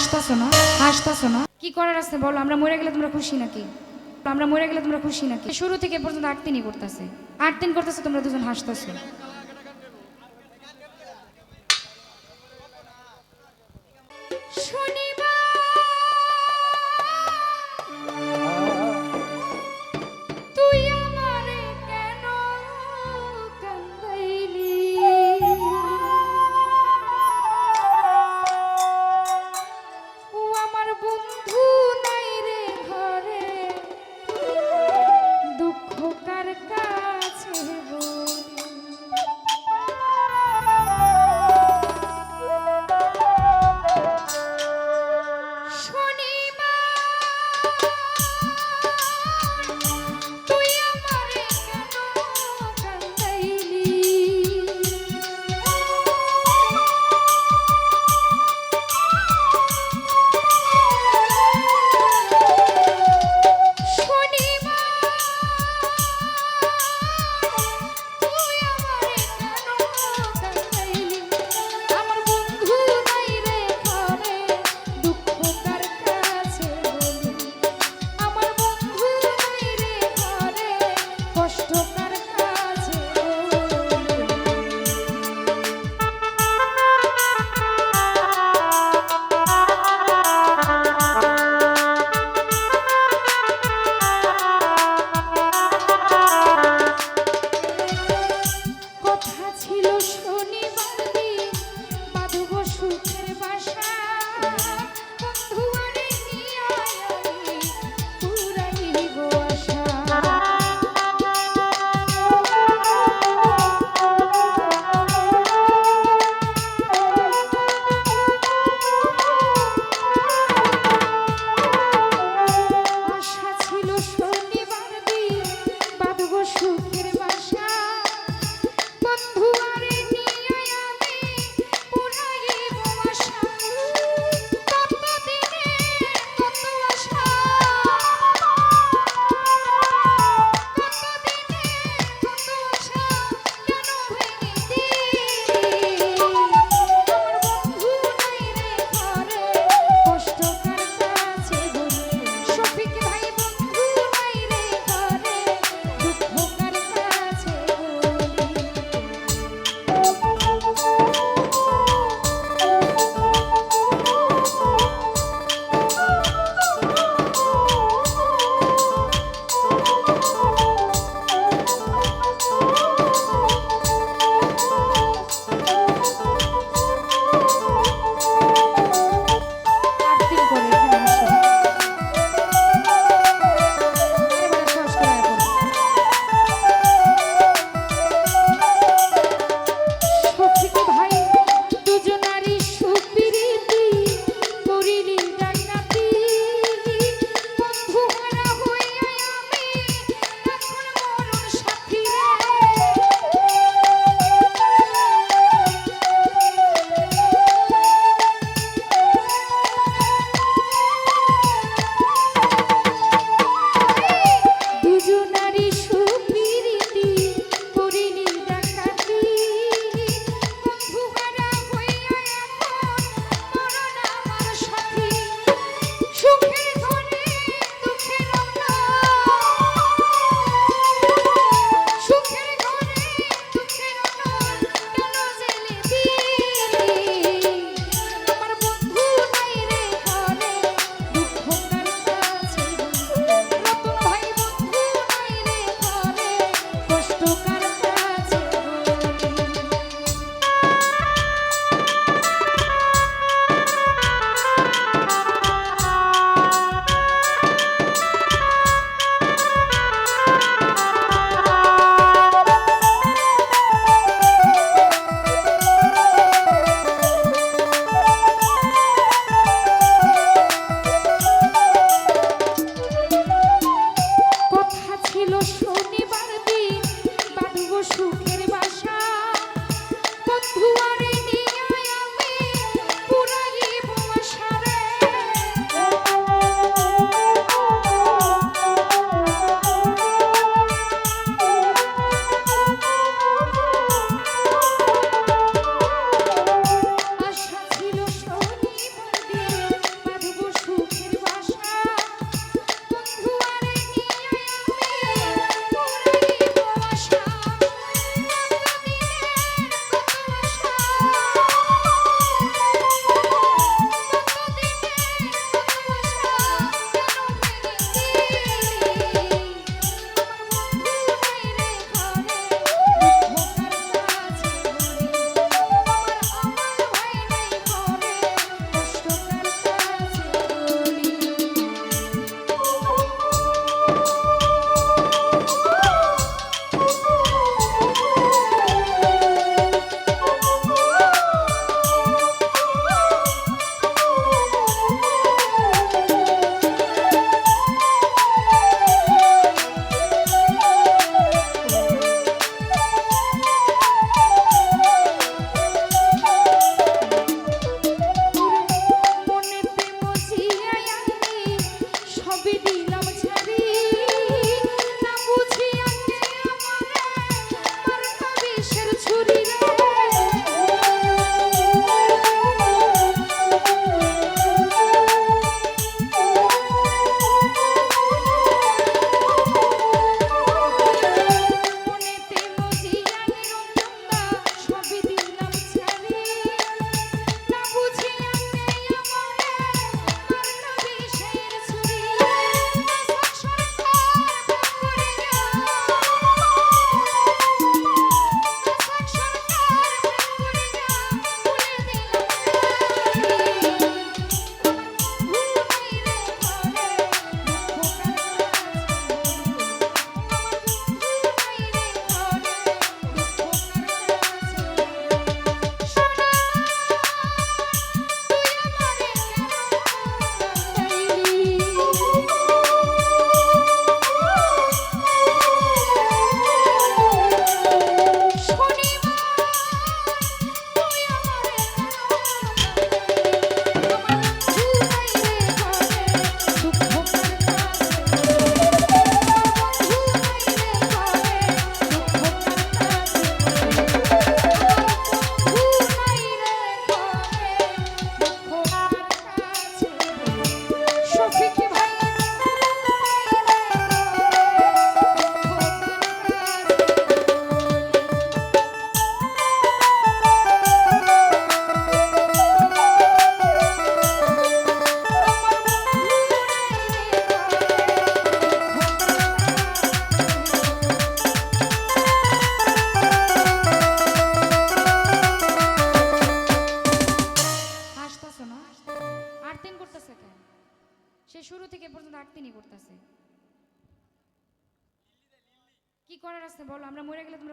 হাসতাছো না? হাসতাছো না? কি করার আছে বলো? আমরা মরে গেলে তোমরা খুশি নাকি? আমরা মরে গেলে তোমরা খুশি নাকি? শুরু থেকে পর্যন্ত আট দিনই করতেছে। আট দিন করতেছে তোমরা দুজন হাসতাছো। বন্ধু নাই রে ঘরে দুঃখ কার কাছে বলি?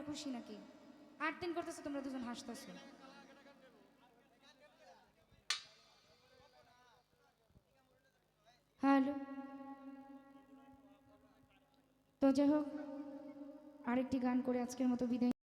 খুশি নাকি? আট দিন করতেছো, তোমরা দুজন হাসতেছো। হ্যালো। তো যাই হোক, আরেকটি গান করে আজকের মতো বিদায়